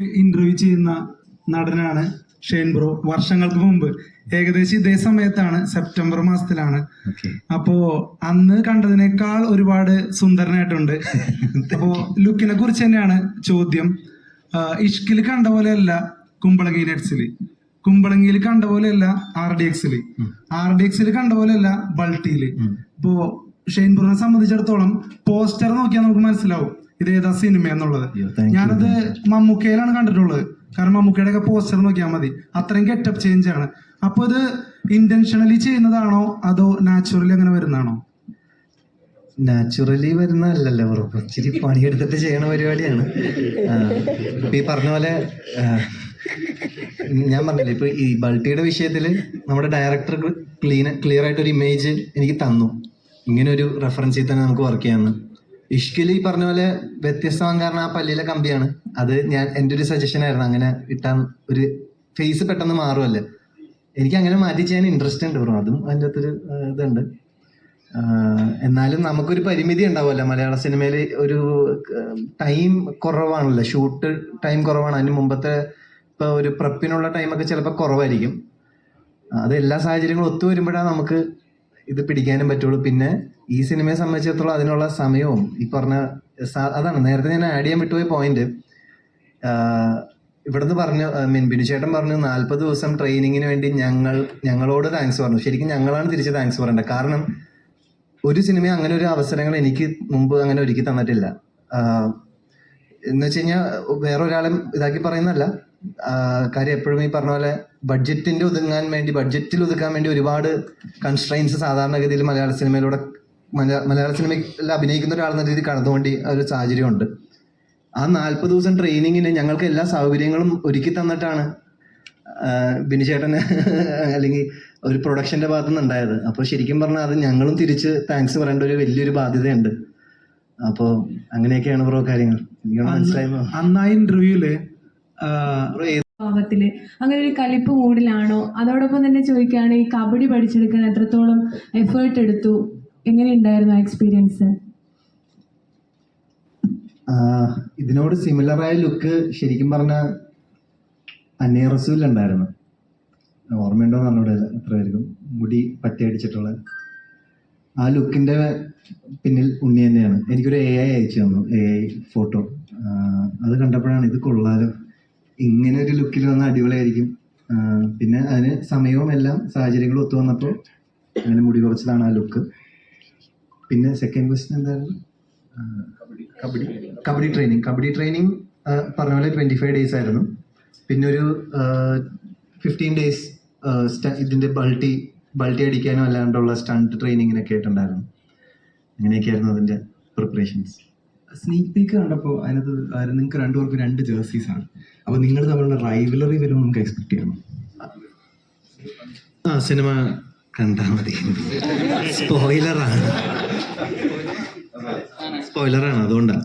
Interview ചെയ്യുന്ന നടനാണ് Shane bro. വർഷങ്ങൾക്ക് മുമ്പ്. ഏകദേശം ഇതേ സമയത്താണ് സെപ്റ്റംബർ മാസത്തിലാണ്. അപ്പോ അന്ന് കണ്ടതിനേക്കാൾ ഒരുപാട് സുന്ദരനായിട്ടുണ്ട്. അപ്പോ ലുക്കിനെ കുറിച്ച് തന്നെയാണ് ചോദ്യം. ഇഷ്കിൽ കണ്ട പോലെയല്ല കുമ്പളങ്ങി നെറ്റ്സിൽ കുമ്പളങ്ങിയിൽ കണ്ട പോലെയല്ല ആർ ഡി എക്സിൽ ആർ ഡി എക്സിൽ കണ്ട പോലെയല്ല ബൾട്ടിയിൽ. ഇപ്പോ ഷെയ്ൻ ബ്രോനെ സംബന്ധിച്ചിടത്തോളം പോസ്റ്റർ നോക്കിയാൽ നമുക്ക് മനസ്സിലാവും. ഇത് ഏതാ സിനിമ എന്നുള്ളത്? ഞാനത് മമ്മൂക്കയിലാണ് കണ്ടിട്ടുള്ളത്. കാരണം മമ്മൂക്കയുടെ ഒക്കെ പോസ്റ്റർ നോക്കിയാൽ മതി. അത്രയും ഗെറ്റപ്പ് ചേഞ്ച് ആണ്. അപ്പൊ ഇത് ഇന്റൻഷണലി ചെയ്യുന്നതാണോ? അതോ നാച്ചുറലി അങ്ങനെ വരുന്നതാണോ? നാച്ചുറലി വരുന്നതല്ലല്ലോ ബ്രോ ഇച്ചിരി പണിയെടുത്തിട്ട് ചെയ്യണ പരിപാടിയാണ്. ഇപ്പൊ ഈ പറഞ്ഞ പോലെ ഞാൻ പറഞ്ഞില്ലേ ഇപ്പൊ ഈ ബൾട്ടിയുടെ വിഷയത്തിൽ നമ്മുടെ ഡയറക്ടർ ക്ലീൻ ക്ലിയർ ആയിട്ട് ഒരു ഇമേജ് എനിക്ക് തന്നു. ഇങ്ങനെ ഒരു റെഫറൻസിൽ തന്നെ നമുക്ക് വർക്ക് ചെയ്യാമെന്ന് ഇഷ്കിൽ ഈ പറഞ്ഞ പോലെ വ്യത്യസ്തമാകാൻ കാരണം ആ പല്ലിയിലെ കമ്പിയാണ്. അത് ഞാൻ എന്റെ ഒരു സജഷൻ ആയിരുന്നു. അങ്ങനെ ഇട്ടാൻ ഒരു ഫേസ് പെട്ടെന്ന് മാറുമല്ലേ എനിക്ക് അങ്ങനെ മാറ്റി ചെയ്യാൻ ഇൻട്രസ്റ്റ് ഉണ്ട് ബ്രോ അതും അതിന്റെ അകത്തൊരു ഇതുണ്ട്. എന്നാലും നമുക്കൊരു പരിമിതി ഉണ്ടാവുമല്ലോ. മലയാള സിനിമയിൽ ഒരു ടൈം കുറവാണല്ലോ. ഷൂട്ട് ടൈം കുറവാണ്. അതിന് മുമ്പത്തെ ഇപ്പൊ ഒരു പ്രപ്പിനുള്ള ടൈമൊക്കെ ചിലപ്പോൾ കുറവായിരിക്കും. അത് എല്ലാ സാഹചര്യങ്ങളും ഒത്തു വരുമ്പോഴാണ് നമുക്ക് ഇത് പിടിക്കാനും പറ്റുള്ളൂ. പിന്നെ ഈ സിനിമയെ സംബന്ധിച്ചിടത്തോളം അതിനുള്ള സമയവും ഈ പറഞ്ഞ അതാണ്. നേരത്തെ ഞാൻ ആഡ് ചെയ്യാൻ വിട്ടുപോയ പോയിന്റ് ഇവിടുന്ന് പറഞ്ഞു മീൻ ബിനുചേട്ടൻ പറഞ്ഞു നാൽപ്പത് ദിവസം ട്രെയിനിങ്ങിന് വേണ്ടി ഞങ്ങൾ ഞങ്ങളോട് താങ്ക്സ് പറഞ്ഞു. ശരിക്കും ഞങ്ങളാണ് തിരിച്ച് താങ്ക്സ് പറയേണ്ടത്. കാരണം ഒരു സിനിമ അങ്ങനെ ഒരു അവസരങ്ങൾ എനിക്ക് മുമ്പ് അങ്ങനെ ഒരുക്കി തന്നിട്ടില്ല. എന്ന് വെച്ച് കഴിഞ്ഞാൽ വേറെ ഒരാളും ഇതാക്കി പറയുന്നല്ല കാര്യം എപ്പോഴും ഈ പറഞ്ഞ പോലെ ബഡ്ജറ്റിന്റെ ഒതുങ്ങാൻ വേണ്ടി ബഡ്ജറ്റിൽ ഒതുക്കാൻ വേണ്ടി ഒരുപാട് കൺസ്ട്രെയിൻസ് സാധാരണഗതിയിൽ മലയാള സിനിമയിലൂടെ മലയാള സിനിമയിൽ അഭിനയിക്കുന്ന ഒരാളെന്ന രീതിയിൽ കടന്നുകൊണ്ട് ഒരു സാഹചര്യമുണ്ട്. ആ നാൽപ്പത് ദിവസം ട്രെയിനിങ്ങിന് ഞങ്ങൾക്ക് എല്ലാ സൗകര്യങ്ങളും ഒരുക്കി തന്നിട്ടാണ് ബിനിചേട്ടന് അല്ലെങ്കിൽ ഒരു പ്രൊഡക്ഷന്റെ ഭാഗത്തു നിന്ന് ഉണ്ടായത് അപ്പോൾ ശരിക്കും പറഞ്ഞാൽ അത് ഞങ്ങളും തിരിച്ച് താങ്ക്സ് പറയേണ്ട ഒരു വലിയൊരു ബാധ്യതയുണ്ട്. അപ്പോൾ അങ്ങനെയൊക്കെയാണ് ബ്രോ കാര്യങ്ങൾ. എനിക്ക് മനസ്സിലായിരുന്നു അന്നാ ഇന്റർവ്യൂൽ ഭാവത്തിൽ അങ്ങനെ ഒരു കലിപ്പ് മൂടിലാണോ? അതോടൊപ്പം തന്നെ ചോദിക്കുകയാണ് ഈ കബഡി പഠിച്ചെടുക്കാൻ എത്രത്തോളം എഫേർട്ട് എടുത്തു? എങ്ങനെയുണ്ടായിരുന്നു ആ എക്സ്പീരിയൻസ് ഇതിനോട് സിമിലർ ആയ ലുക്ക് ശരിക്കും പറഞ്ഞ അന്നേ റസൂലുണ്ടായിരുന്നു ഓർമ്മയുണ്ടോ എന്ന് അറിഞ്ഞൂടെ എത്ര പേർക്കും മുടി പറ്റയടിച്ചിട്ടുള്ള. ആ ലുക്കിന്റെ പിന്നിൽ ഉണ്ണി തന്നെയാണ്. എനിക്കൊരു എ ഐ അയച്ചു തന്നു. എ ഐ ഫോട്ടോ അത് കണ്ടപ്പോഴാണ് ഇത് കൊള്ളാലോ. ഇങ്ങനെ ഒരു ലുക്കിൽ വന്ന അടിപൊളിയായിരിക്കും. പിന്നെ അതിന് സമയവും എല്ലാം സാഹചര്യങ്ങളും ഒത്തു വന്നപ്പോൾ അങ്ങനെ മുടി കുറച്ചതാണ് ആ ലുക്ക് പിന്നെ സെക്കൻഡ് ക്വസ്റ്റ്യൻ എന്തായിരുന്നു? കബഡി. കബഡി ട്രെയിനിങ് കബഡി ട്രെയിനിങ് പറഞ്ഞ പോലെ ട്വന്റി ഫൈവ് ഡേയ്സ് ആയിരുന്നു പിന്നെ ഒരു ഫിഫ്റ്റീൻ ഡേയ്സ് ഇതിന്റെ ബൾട്ടി ബൾട്ടി അടിക്കാനും അല്ലാണ്ടുള്ള സ്റ്റണ്ട് ട്രെയിനിങ്ങിനൊക്കെ ആയിട്ടുണ്ടായിരുന്നു. അങ്ങനെയൊക്കെയായിരുന്നു അതിന്റെ പ്രിപ്പറേഷൻസ് സ്നീക്ക് പീക്ക് കണ്ടപ്പോൾ അതിനകത്ത് നിങ്ങൾക്ക് രണ്ടുപേർക്കും രണ്ട് ജേഴ്സീസ് ആണ്. അപ്പൊ നിങ്ങൾ തമ്മിലുള്ള റൈവലറി വരും നമുക്ക് എക്സ്പെക്ട് ചെയ്യണം ആ സിനിമ കണ്ടാൽ മതി. സ്പോയിലറാണ് സ്പോയിലറാണ് അതുകൊണ്ടാണ്